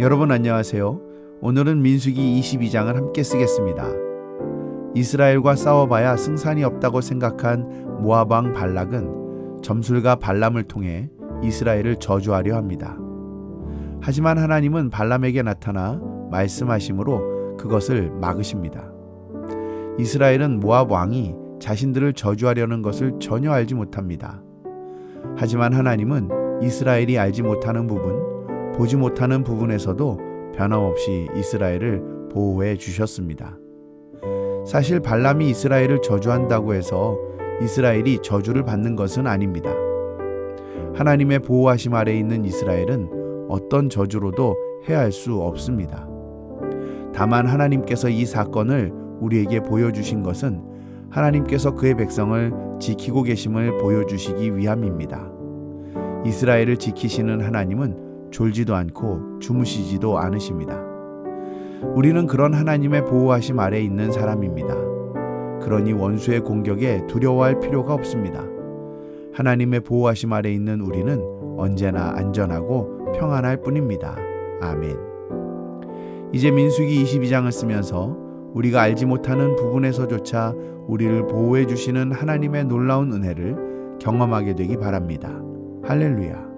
여러분 안녕하세요. 오늘은 민수기 22장을 함께 쓰겠습니다. 이스라엘과 싸워봐야 승산이 없다고 생각한 왕 발락은 점술가 발람을 통해 이스라엘을 저주하려 합니다. 하지만 하나님은 발람에게 나타나 말씀하심으로 그것을 막으십니다. 이스라엘은 모압 왕이 자신들을 저주하려는 것을 전혀 알지 못합니다. 하지만 하나님은 이스라엘이 알지 못하는 부분, 보지 못하는 부분에서도 변함없이 이스라엘을 보호해 주셨습니다. 사실 발람이 이스라엘을 저주한다고 해서 이스라엘이 저주를 받는 것은 아닙니다. 하나님의 보호하심 아래 있는 이스라엘은 어떤 저주로도 해할 수 없습니다. 다만 하나님께서 이 사건을 우리에게 보여주신 것은 하나님께서 그의 백성을 지키고 계심을 보여주시기 위함입니다. 이스라엘을 지키시는 하나님은 졸지도 않고 주무시지도 않으십니다. 우리는 그런 하나님의 보호하심 아래 있는 사람입니다. 그러니 원수의 공격에 두려워할 필요가 없습니다. 하나님의 보호하심 아래 있는 우리는 언제나 안전하고 평안할 뿐입니다. 아멘. 이제 민수기 22장을 쓰면서 우리가 알지 못하는 부분에서조차 우리를 보호해 주시는 하나님의 놀라운 은혜를 경험하게 되기 바랍니다. 할렐루야.